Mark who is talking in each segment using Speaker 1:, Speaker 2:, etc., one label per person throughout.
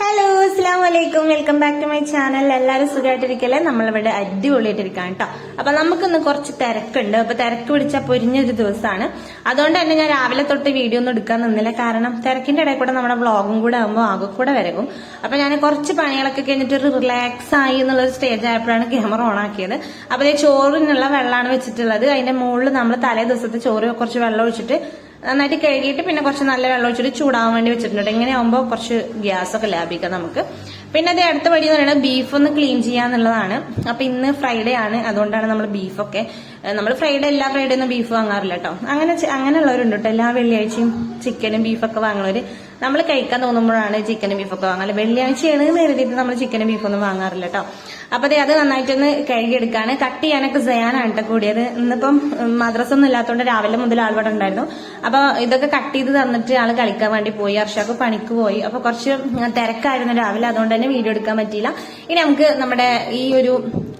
Speaker 1: Hello അസ്സാം വലൈക്കും welcome back to my channel എല്ലാവരും സുഖമായിട്ടിരിക്കല്ലേ നമ്മളിവിടെ അടിപൊളിയായിട്ടിരിക്കുകയാണ് കേട്ടോ അപ്പൊ നമുക്കിന്ന് കുറച്ച് തിരക്കുണ്ട്. അപ്പൊ തിരക്ക് പിടിച്ചാൽ പൊരിഞ്ഞൊരു ദിവസമാണ് അതുകൊണ്ട് തന്നെ ഞാൻ രാവിലെ തൊട്ട് വീഡിയോ ഒന്നും എടുക്കാൻ നിന്നില്ല. കാരണം തിരക്കിന്റെ ഇടയിൽ കൂടെ നമ്മുടെ വ്ളോഗും കൂടെ ആകുമ്പോൾ ആകെ കൂടെ വരകും. അപ്പൊ ഞാൻ കുറച്ച് പണികളൊക്കെ കഴിഞ്ഞിട്ട് ഒരു റിലാക്സ് ആയി എന്നുള്ള ഒരു സ്റ്റേജ് ആയപ്പോഴാണ് ക്യാമറ ഓൺ ആക്കിയത്. അപ്പൊ ചോറിനുള്ള വെള്ളമാണ് വെച്ചിട്ടുള്ളത്. അതിന്റെ മുകളിൽ നമ്മൾ തലേ ദിവസത്തെ ചോറ് കുറച്ച് വെള്ളം ഒഴിച്ചിട്ട് നന്നായിട്ട് കഴുകിയിട്ട് പിന്നെ കുറച്ച് നല്ല വെള്ളം ഒഴിച്ചിട്ട് ചൂടാവാൻ വേണ്ടി വെച്ചിട്ടുണ്ട്. ഇങ്ങനെ ആകുമ്പോൾ കുറച്ച് ഗ്യാസ് ഒക്കെ ലാഭിക്കാം നമുക്ക്. പിന്നെ അതേ അടുത്ത പടി എന്ന് പറയുന്നത് ബീഫ് ഒന്ന് ക്ലീൻ ചെയ്യാന്നുള്ളതാണ് അപ്പൊ ഇന്ന് ഫ്രൈഡേ ആണ്. അതുകൊണ്ടാണ് നമ്മൾ ബീഫൊക്കെ നമ്മൾ ഫ്രൈഡേ എല്ലാ ഫ്രൈഡേ ഒന്നും ബീഫ് വാങ്ങാറില്ല കേട്ടോ അങ്ങനെ അങ്ങനെയുള്ളവരുണ്ട് കേട്ടോ എല്ലാ വെള്ളിയാഴ്ചയും ചിക്കനും ബീഫൊക്കെ വാങ്ങുന്നവര്. നമ്മൾ കഴിക്കാൻ തോന്നുമ്പോഴാണ് ചിക്കനും ബീഫൊക്കെ വാങ്ങാറ്. വെള്ളിയാഴ്ചയാണ് കരുതിയിട്ട് നമ്മൾ ചിക്കനും ബീഫൊന്നും വാങ്ങാറില്ല കേട്ടോ അപ്പൊ അതെ അത് നന്നായിട്ടൊന്ന് കഴുകിയെടുക്കാണ്. കട്ട് ചെയ്യാനൊക്കെ ചെയ്യാനാണ് കേട്ടോ കൂടിയത്. ഇന്നിപ്പം മദ്രസ ഒന്നും ഇല്ലാത്തതുകൊണ്ട് രാവിലെ മുതൽ ആൾവിടെ ഉണ്ടായിരുന്നു. അപ്പൊ ഇതൊക്കെ കട്ട് ചെയ്ത് തന്നിട്ട് ആൾ കളിക്കാൻ വേണ്ടി പോയി. അർഷാക്ക് പണിക്ക് പോയി. അപ്പൊ കുറച്ച് തിരക്കായിരുന്നു രാവിലെ. അതുകൊണ്ട് തന്നെ വീഡിയോ എടുക്കാൻ പറ്റിയില്ല. ഇനി നമുക്ക് നമ്മുടെ ഈ ഒരു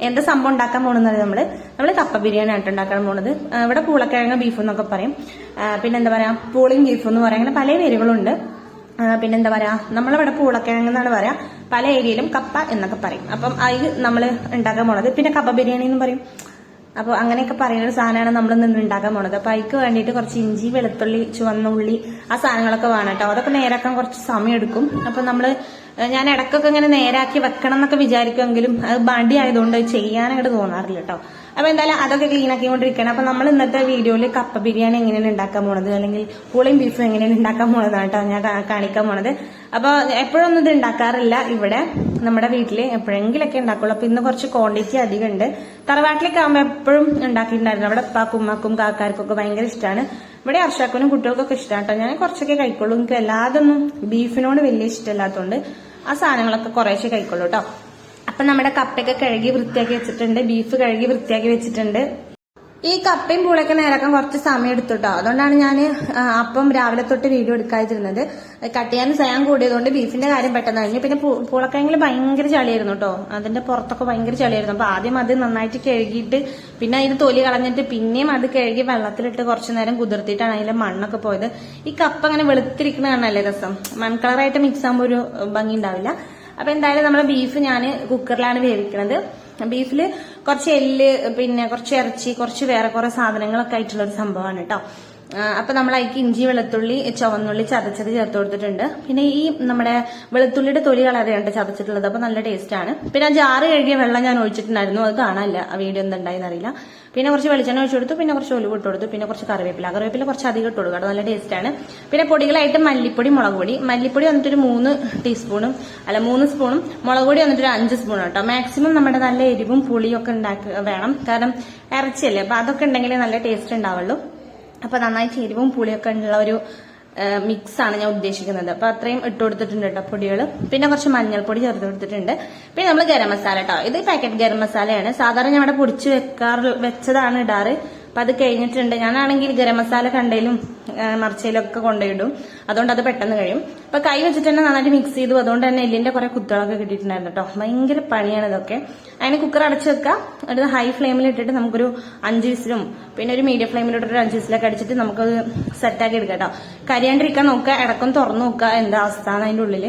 Speaker 1: എന്താ സംഭവം ഉണ്ടാക്കാൻ പോകുന്നത് നമ്മൾ? നമ്മൾ കപ്പ ബിരിയാണി ആയിട്ട് ഉണ്ടാക്കാൻ പോണത്. ഇവിടെ പൂളക്കിഴങ്ങ് ബീഫ് എന്നൊക്കെ പറയും. പിന്നെ പിന്നെന്താ പറയാ? പൂളിയും ബീഫ് എന്ന് പറയാം. അങ്ങനെ പല പേരുകളുണ്ട് പിന്നെന്താ പറയാ നമ്മളിവിടെ പൂളക്കിഴങ്ങ് എന്നാണ് പറയാ. പല ഏരിയയിലും കപ്പ എന്നൊക്കെ പറയും. അപ്പം അത് നമ്മൾ ഉണ്ടാക്കാൻ പോണത് പിന്നെ കപ്പ ബിരിയാണി എന്ന് പറയും. അപ്പോൾ അങ്ങനെയൊക്കെ പറയുന്ന ഒരു സാധനമാണ് നമ്മൾ നിന്ന് ഉണ്ടാക്കാൻ പോണത്. അപ്പൊ അതിക്ക് വേണ്ടിയിട്ട് കുറച്ച് ഇഞ്ചി വെളുത്തുള്ളി ചുവന്ന ഉള്ളി ആ സാധനങ്ങളൊക്കെ വേണം കേട്ടോ. അതൊക്കെ നേരാക്കാൻ കുറച്ച് സമയം എടുക്കും. അപ്പൊ നമ്മൾ ഞാൻ ഇടക്കൊക്കെ ഇങ്ങനെ നേരാക്കി വെക്കണം എന്നൊക്കെ വിചാരിക്കുമെങ്കിലും അത് ബാണ്ടി ആയതുകൊണ്ട് ചെയ്യാനങ്ങോട്ട് തോന്നാറില്ല കേട്ടോ. അപ്പൊ എന്തായാലും അതൊക്കെ ക്ലീൻ ആക്കിക്കൊണ്ടിരിക്കണം അപ്പൊ നമ്മൾ ഇന്നത്തെ വീഡിയോയിൽ കപ്പ ബിരിയാണി എങ്ങനെയാണ് ഉണ്ടാക്കാൻ പോണത്? അല്ലെങ്കിൽ പുളിയും ബീഫും എങ്ങനെയാണ് ഉണ്ടാക്കാൻ പോണതാണ് കേട്ടോ ഞാൻ കാണിക്കാൻ പോണത്. അപ്പൊ എപ്പോഴൊന്നും ഇത് ഉണ്ടാക്കാറില്ല. ഇവിടെ നമ്മുടെ വീട്ടിൽ എപ്പോഴെങ്കിലൊക്കെ ഉണ്ടാക്കുള്ളൂ. അപ്പൊ ഇന്ന് കുറച്ച് ക്വാണ്ടിറ്റി അധികം ഉണ്ട്. തറവാട്ടിലേക്ക് ആകുമ്പോൾ എപ്പോഴും ഉണ്ടാക്കിയിട്ടുണ്ടായിരുന്നു. അവിടെ ഉപ്പാക്കും ഉമ്മാക്കും കാക്കാർക്കും ഒക്കെ ഭയങ്കര ഇഷ്ടമാണ് ഇവിടെ അർഷാക്കനും കുട്ടികൾക്കൊക്കെ ഇഷ്ടമാണ് കേട്ടോ. ഞാൻ കുറച്ചൊക്കെ കഴിക്കുള്ളൂ. എനിക്ക് എല്ലാതൊന്നും ബീഫിനോട് വലിയ ഇഷ്ടമില്ലാത്തതുകൊണ്ട് ആ സാധനങ്ങളൊക്കെ കുറേശ്ശെ കഴിക്കുള്ളൂ കേട്ടോ. അപ്പൊ നമ്മുടെ കപ്പയൊക്കെ കഴുകി വൃത്തിയാക്കി വെച്ചിട്ടുണ്ട് ബീഫ് കഴുകി വൃത്തിയാക്കി വെച്ചിട്ടുണ്ട്. ഈ കപ്പയും പൂളൊക്കെ നേരാക്കാൻ കുറച്ച് സമയം എടുത്തു കേട്ടോ അതുകൊണ്ടാണ് ഞാൻ അപ്പം രാവിലെ തൊട്ട് വീഡിയോ എടുക്കാതിരുന്നത്. കട്ട് ചെയ്യാൻ സ്വയം കൂടിയതുകൊണ്ട് ബീഫിന്റെ കാര്യം പെട്ടെന്ന് കഴിഞ്ഞു. പിന്നെ പൂളക്കിഴങ്ങിൽ ഭയങ്കര ചളിയായിരുന്നു കേട്ടോ അതിന്റെ പുറത്തൊക്കെ ഭയങ്കര ചളിയായിരുന്നു. അപ്പൊ ആദ്യം അത് നന്നായിട്ട് കഴുകിയിട്ട് പിന്നെ അതിന് തൊലി കളഞ്ഞിട്ട് പിന്നെയും അത് കഴുകി വെള്ളത്തിലിട്ട് കുറച്ചു നേരം കുതിർത്തിയിട്ടാണ് അതിലെ മണ്ണൊക്കെ പോയത്. ഈ കപ്പ അങ്ങനെ വെളുത്തിരിക്കുന്ന കാണാനല്ലേ രസം? മൺകളറായിട്ട് മിക്സ് ആകുമ്പോൾ ഒരു ഭംഗി ഉണ്ടാവില്ല. അപ്പൊ എന്തായാലും നമ്മുടെ ബീഫ് ഞാൻ കുക്കറിലാണ് വേവിക്കുന്നത് ബീഫിൽ കുറച്ച് എല്ല് പിന്നെ കുറച്ച് ഇറച്ചി കുറച്ച് വേറെ കുറെ സാധനങ്ങളൊക്കെ ആയിട്ടുള്ള ഒരു സംഭവമാണ് കേട്ടോ. അപ്പൊ നമ്മൾ അതിക്ക് ഇഞ്ചി വെളുത്തുള്ളി ചുവന്നുള്ളി ചതച്ചത് ചേർത്ത് കൊടുത്തിട്ടുണ്ട്. പിന്നെ ഈ നമ്മുടെ വെളുത്തുള്ളിയുടെ തൊലി കളറിയാണ് ചതച്ചിട്ടുള്ളത്. അപ്പൊ നല്ല ടേസ്റ്റ് ആണ്. പിന്നെ ആ ജാറ് കഴുകിയ വെള്ളം ഞാൻ ഒഴിച്ചിട്ടുണ്ടായിരുന്നു. അത് കാണാനില്ല. ആ വീഡിയോ ഒന്നും അറിയില്ല. പിന്നെ കുറച്ച് വെളിച്ചെണ്ണ ഒഴിച്ചു കൊടുത്തു. പിന്നെ കുറച്ച് ഒലിവ് ഇട്ട് കൊടുത്തു. പിന്നെ കുറച്ച് കറിവേപ്പില. കറിവേപ്പില കുറച്ച് അധികം ഇട്ട് കൊടുക്കുക നല്ല ടേസ്റ്റ് ആണ്. പിന്നെ പൊടികളായിട്ട് മല്ലിപ്പൊടി മുളക് പൊടി. മല്ലിപ്പൊടി വന്നിട്ടൊരു മൂന്ന് ടീസ്പൂണും അല്ല മൂന്ന് സ്പൂണും മുളക് പൊടി വന്നിട്ടൊരു അഞ്ച് സ്പൂണും കേട്ടോ. മാക്സിമം നമ്മുടെ നല്ല എരിവും പുളിയും ഒക്കെ ഉണ്ടാക്കി വേണം. കാരണം ഇറച്ചിയല്ലേ. അപ്പൊ അതൊക്കെ ഉണ്ടെങ്കിലേ നല്ല ടേസ്റ്റ് ഉണ്ടാവുള്ളൂ. അപ്പൊ നന്നായി ചേരുവും പുളിയൊക്കെ ഉള്ള ഒരു മിക്സ് ആണ് ഞാൻ ഉദ്ദേശിക്കുന്നത്. അപ്പൊ അത്രയും ഇട്ട് കൊടുത്തിട്ടുണ്ട് കേട്ടോ പൊടികൾ പിന്നെ കുറച്ച് മഞ്ഞൾപ്പൊടി ചേർത്ത് കൊടുത്തിട്ടുണ്ട്. പിന്നെ നമ്മൾ ഗരം മസാല കേട്ടോ ഇത് പാക്കറ്റ് ഗരം മസാലയാണ്. സാധാരണ ഞാൻ ഇവിടെ പൊടിച്ച് വെക്കാറ് വെച്ചതാണ് ഇടാറ്. അപ്പൊ അത് കഴിഞ്ഞിട്ടുണ്ട്. ഞാനാണെങ്കിൽ ഗരം മസാല കണ്ടയിലും മറിച്ചയിലും ഒക്കെ കൊണ്ടുപോയിടും അതുകൊണ്ട് അത് പെട്ടെന്ന് കഴിയും. അപ്പൊ കൈ വെച്ചിട്ട് തന്നെ നന്നായിട്ട് മിക്സ് ചെയ്തു. അതുകൊണ്ട് തന്നെ എല്ലിന്റെ കുറെ കുത്തുകളൊക്കെ കിട്ടിയിട്ടുണ്ടായിരുന്നു കേട്ടോ ഭയങ്കര പണിയാണ് ഇതൊക്കെ. അതിന് കുക്കർ അടച്ച് വെക്കുക ഒരു ഹൈ ഫ്ലെയിമിൽ ഇട്ടിട്ട് നമുക്കൊരു അഞ്ച് വിസിലും പിന്നെ ഒരു മീഡിയം ഫ്ലെയിമിൽ ഇട്ടിട്ട് ഒരു അഞ്ച് വിസിലൊക്കെ അടിച്ചിട്ട് നമുക്കത് സെറ്റാക്കി എടുക്കാം കേട്ടോ കരിയാണ്ടിരിക്കാൻ നോക്കുക. ഇടക്കം തുറന്നു നോക്കുക എന്താ അവസ്ഥ അതിന്റെ ഉള്ളിൽ.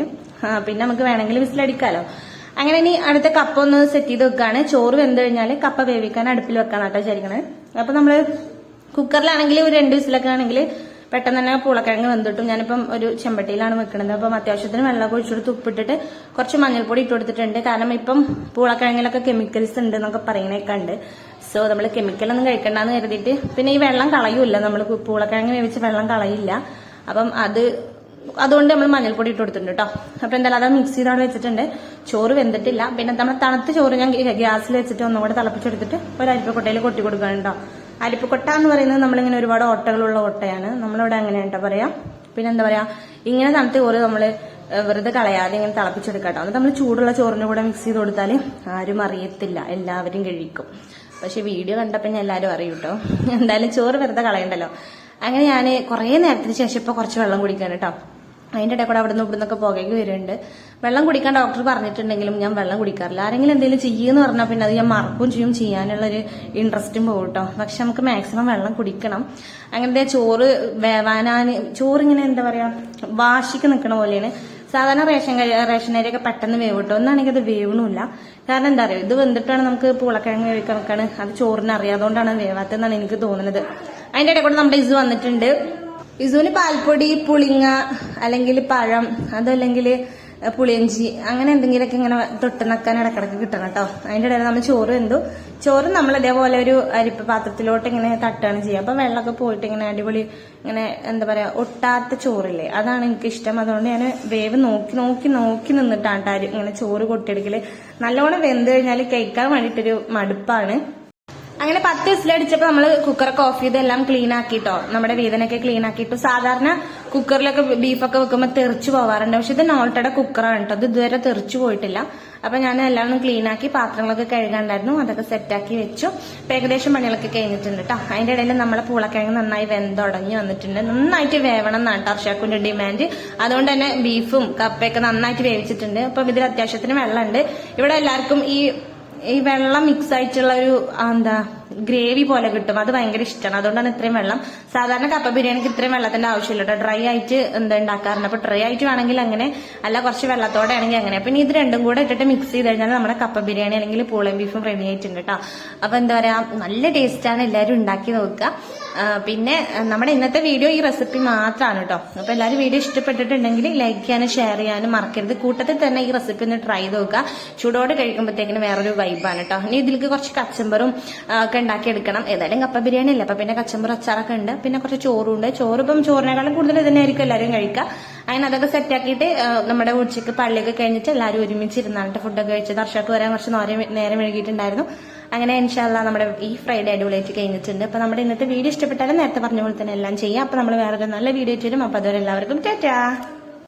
Speaker 1: പിന്നെ നമുക്ക് വേണമെങ്കിൽ വിസിലടിക്കാലോ. അങ്ങനെ ഇനി അടുത്ത കപ്പ ഒന്ന് സെറ്റ് ചെയ്ത് വെക്കാണ്. ചോറ് വെന്ത് കഴിഞ്ഞാൽ കപ്പ വേവിക്കാൻ അടുപ്പിൽ വെക്കാൻ കേട്ടോ വിചാരിക്കണേ. അപ്പൊ നമ്മൾ കുക്കറിലാണെങ്കിൽ ഒരു രണ്ട് വിസിലൊക്കെ ആണെങ്കിൽ പെട്ടെന്ന് തന്നെ പൂളക്കിഴങ്ങ് വെന്തിട്ടും ഞാനിപ്പം ഒരു ചെമ്പട്ടിയിലാണ് വെക്കുന്നത് അപ്പം അത്യാവശ്യത്തിന് വെള്ളം ഒഴിച്ചെടുത്ത് ഉപ്പിട്ടിട്ട് കുറച്ച് മഞ്ഞൾപ്പൊടി ഇട്ട് കൊടുത്തിട്ടുണ്ട്. കാരണം ഇപ്പം പൂളക്കിഴങ്ങിലൊക്കെ കെമിക്കൽസ് ഉണ്ട് എന്നൊക്കെ പറയുന്നതൊക്കെ ഉണ്ട് സോ നമ്മൾ കെമിക്കലൊന്നും കഴിക്കണ്ടെന്ന് കരുതിയിട്ട് പിന്നെ ഈ വെള്ളം കളയൂല നമ്മൾ പൂളക്കിഴങ്ങ് വേവിച്ച് വെള്ളം കളയില്ല. അപ്പം അത് അതുകൊണ്ട് നമ്മൾ മഞ്ഞൾപ്പൊടി ഇട്ട് കൊടുത്തിട്ടുണ്ട് കേട്ടോ അപ്പൊ എന്തായാലും അത് മിക്സ് ചെയ്ത് അവിടെ വെച്ചിട്ടുണ്ട്. ചോറ് വെന്തിട്ടില്ല. പിന്നെ നമ്മൾ തണുത്ത ചോറ് ഞാൻ ഗ്യാസിൽ വെച്ചിട്ട് ഒന്നുകൂടെ തിളപ്പിച്ചെടുത്തിട്ട് ഒരു അരിപ്പക്കൊട്ടയിൽ കൊട്ടി കൊടുക്കണം കേട്ടോ അരിപ്പക്കൊട്ട എന്ന് പറയുന്നത് നമ്മളിങ്ങനെ ഒരുപാട് ഓട്ടകളുള്ള ഓട്ടയാണ്. നമ്മളിവിടെ അങ്ങനെയാണ് കേട്ടോ പറയാ. പിന്നെ എന്താ പറയാ? ഇങ്ങനെ തണുത്ത ചോറ് നമ്മൾ വെറുതെ കളയാതെ ഇങ്ങനെ തിളപ്പിച്ചെടുക്കാം അത് നമ്മൾ ചൂടുള്ള ചോറിന് കൂടെ മിക്സ് ചെയ്ത് കൊടുത്താൽ ആരും അറിയത്തില്ല. എല്ലാവരും കഴിക്കും. പക്ഷെ വീഡിയോ കണ്ടപ്പോൾ ഞാൻ എല്ലാവരും അറിയും കേട്ടോ എന്തായാലും ചോറ് വെറുതെ കളയണ്ടല്ലോ. അങ്ങനെ ഞാൻ കുറേ നേരത്തിന് ശേഷം ഇപ്പൊ കുറച്ച് വെള്ളം കുടിക്കാൻ കേട്ടോ അതിന്റെ ഇടയിൽ കൂടെ അവിടെ നിന്ന് ഇവിടുന്നൊക്കെ പുകയ്ക്ക് വരുന്നുണ്ട്. വെള്ളം കുടിക്കാൻ ഡോക്ടർ പറഞ്ഞിട്ടുണ്ടെങ്കിലും ഞാൻ വെള്ളം കുടിക്കാറില്ല. ആരെങ്കിലും എന്തെങ്കിലും ചെയ്യുമെന്ന് പറഞ്ഞാൽ പിന്നെ അത് ഞാൻ മറക്കും ചെയ്യും. ചെയ്യാനുള്ളൊരു ഇൻട്രസ്റ്റും പോകും കേട്ടോ പക്ഷെ നമുക്ക് മാക്സിമം വെള്ളം കുടിക്കണം. അങ്ങനത്തെ ചോറ് വേവാനാന് ചോറ് ഇങ്ങനെ എന്താ പറയാ വാശിക്ക് നിൽക്കണ പോലെയാണ്. സാധാരണ റേഷൻ റേഷൻ അരിയൊക്കെ പെട്ടെന്ന് വേവ് കിട്ടും ഒന്നാണെങ്കിൽ അത് വേവണമില്ല കാരണം എന്താ പറയുക ഇത് വെന്തിട്ടാണ് നമുക്ക് പൂളക്കിഴങ്ങ് വേവിക്കാൻ വെക്കാണ് അത് ചോറിന് അറിയാതുകൊണ്ടാണ് വേവാത്തെന്നാണ് എനിക്ക് തോന്നുന്നത്. അതിന്റെ ഇടയിൽ കൂടെ നമ്മുടെ ഇസു വന്നിട്ടുണ്ട്. ഇസുവിന് പാൽപ്പൊടി പുളിങ്ങ അല്ലെങ്കിൽ പഴം അതല്ലെങ്കിൽ പുളിയഞ്ചി അങ്ങനെ എന്തെങ്കിലുമൊക്കെ ഇങ്ങനെ തൊട്ട് നക്കാൻ ഇടക്കിടക്ക് കിട്ടണം കേട്ടോ. അതിന്റെ ഇടയിൽ നമ്മൾ ചോറ് വെന്തു ചോറ് നമ്മൾ ഇതേപോലെ ഒരു അരിപ്പ പാത്രത്തിലോട്ട് ഇങ്ങനെ തട്ടുകയാണ് ചെയ്യുക. അപ്പൊ വെള്ളമൊക്കെ പോയിട്ട് ഇങ്ങനെ അടിപൊളി ഇങ്ങനെ എന്താ പറയാ ഒട്ടാത്ത ചോറില്ലേ? അതാണ് എനിക്ക് ഇഷ്ടം അതുകൊണ്ട് ഞാൻ വേവ് നോക്കി നോക്കി നോക്കി നിന്നിട്ടാണ് ട്ടോ ഇങ്ങനെ ചോറ് കൊട്ടിയെടുക്കൽ. നല്ലോണം വെന്ത് കഴിഞ്ഞാൽ കഴിക്കാൻ വേണ്ടിയിട്ടൊരു മടുപ്പാണ്. അങ്ങനെ പത്ത് വിസിലടിച്ചപ്പോ നമ്മൾ കുക്കറൊക്കെ ഓഫ് ചെയ്ത് എല്ലാം ക്ലീൻ ആക്കിട്ടോ. നമ്മുടെ വീതനൊക്കെ ക്ലീൻ ആക്കിയിട്ട് സാധാരണ കുക്കറിലൊക്കെ ബീഫൊക്കെ വെക്കുമ്പോൾ തെറിച്ചു പോവാറുണ്ട്. പക്ഷെ ഇത് നോൾട്ടയുടെ കുക്കറാണ് കേട്ടോ. ഇത് ഇതുവരെ തെറിച്ചു പോയിട്ടില്ല. അപ്പൊ ഞാൻ എല്ലാം ക്ലീൻ ആക്കി പാത്രങ്ങളൊക്കെ കഴുകാണ്ടായിരുന്നു. അതൊക്കെ സെറ്റാക്കി വെച്ചു. ഇപ്പൊ ഏകദേശം പണികളൊക്കെ കഴിഞ്ഞിട്ടുണ്ട് കേട്ടോ അതിന്റെ ഇടയിൽ നമ്മളെ പൂളക്കിഴങ്ങ് നന്നായി വെന്തുടങ്ങി വന്നിട്ടുണ്ട്. നന്നായിട്ട് വേവണം എന്നാണ് ടർഷാക്കുന്റെ ഡിമാൻഡ് അതുകൊണ്ട് തന്നെ ബീഫും കപ്പയൊക്കെ നന്നായിട്ട് വേവിച്ചിട്ടുണ്ട്. അപ്പൊ ഇതിൽ അത്യാവശ്യത്തിന് വെള്ളമുണ്ട്. ഇവിടെ എല്ലാവർക്കും ഈ ഈ വെള്ളം മിക്സ് ആയിട്ടുള്ള ഒരു എന്താ ഗ്രേവി പോലെ കിട്ടും. അത് ഭയങ്കര ഇഷ്ടമാണ് അതുകൊണ്ടാണ് ഇത്രയും വെള്ളം. സാധാരണ കപ്പ ബിരിയാണിക്ക് ഇത്രയും വെള്ളത്തിന്റെ ആവശ്യമില്ല കേട്ടോ. ഡ്രൈ ആയിട്ട് എന്താ ഉണ്ടാക്കാറുണ്ട്. അപ്പൊ ഡ്രൈ ആയിട്ട് വേണമെങ്കിൽ അങ്ങനെ അല്ല കുറച്ച് വെള്ളത്തോടെ ആണെങ്കിൽ അങ്ങനെ. പിന്നെ ഇത് രണ്ടും കൂടെ ഇട്ടിട്ട് മിക്സ് ചെയ്ത് കഴിഞ്ഞാൽ നമ്മുടെ കപ്പ ബിരിയാണി അല്ലെങ്കിൽ പൂളൻ ബീഫും റെഡി ആയിട്ടുണ്ട് കേട്ടോ. അപ്പൊ എന്താ പറയാ നല്ല ടേസ്റ്റാണ് എല്ലാവരും ഉണ്ടാക്കി നോക്കുക. പിന്നെ നമ്മുടെ ഇന്നത്തെ വീഡിയോ ഈ റെസിപ്പി മാത്രമാണ് കേട്ടോ. അപ്പൊ എല്ലാവരും വീഡിയോ ഇഷ്ടപ്പെട്ടിട്ടുണ്ടെങ്കിൽ ലൈക്ക് ചെയ്യാനും ഷെയർ ചെയ്യാനും മറക്കരുത്. കൂട്ടത്തിൽ തന്നെ ഈ റെസിപ്പി ഒന്ന് ട്രൈ ചെയ്ത് നോക്കുക. ചൂടോടെ കഴിക്കുമ്പോഴത്തേക്കിന് വേറൊരു വൈബാണ് കേട്ടോ. ഇനി ഇതിലേക്ക് കുറച്ച് കച്ചമ്പറും ആ, ഒക്കെ ഉണ്ടാക്കിയെടുക്കണം. ഏതായാലും കപ്പ ബിരിയാണി അല്ലേ? അപ്പൊ പിന്നെ കച്ചമ്പറും അച്ചാറൊക്കെ ഉണ്ട്. പിന്നെ കുറച്ച് ചോറും ഉണ്ട് ചോറ് ഇപ്പം ചോറിനേക്കാളും കൂടുതൽ തന്നെ ആയിരിക്കും എല്ലാവരും കഴിക്കുക. അങ്ങനെ അതൊക്കെ സെറ്റ് ആക്കിയിട്ട് നമ്മുടെ ഉച്ചയ്ക്ക് പള്ളിയൊക്കെ കഴിഞ്ഞിട്ട് എല്ലാവരും ഒരുമിച്ച് ഇരുന്നാണ് ഫുഡൊക്കെ കഴിച്ച് ദർശക്ക് വരാൻ കുറച്ച് നേരം നേരം എഴുകിയിട്ടുണ്ടായിരുന്നു അങ്ങനെ ഇൻഷാല്ല നമ്മുടെ ഈ ഫ്രൈഡേ അടിപൊളിയായിട്ട് കഴിഞ്ഞിട്ടുണ്ട്. അപ്പൊ നമ്മുടെ ഇന്നത്തെ വീഡിയോ ഇഷ്ടപ്പെട്ടാലും നേരത്തെ പറഞ്ഞ പോലെ തന്നെ എല്ലാം ചെയ്യാം. അപ്പൊ നമ്മൾ വേറൊരു നല്ല വീഡിയോ ചെയ്യും അപ്പൊ അതുവരെ എല്ലാവർക്കും ടാറ്റാ!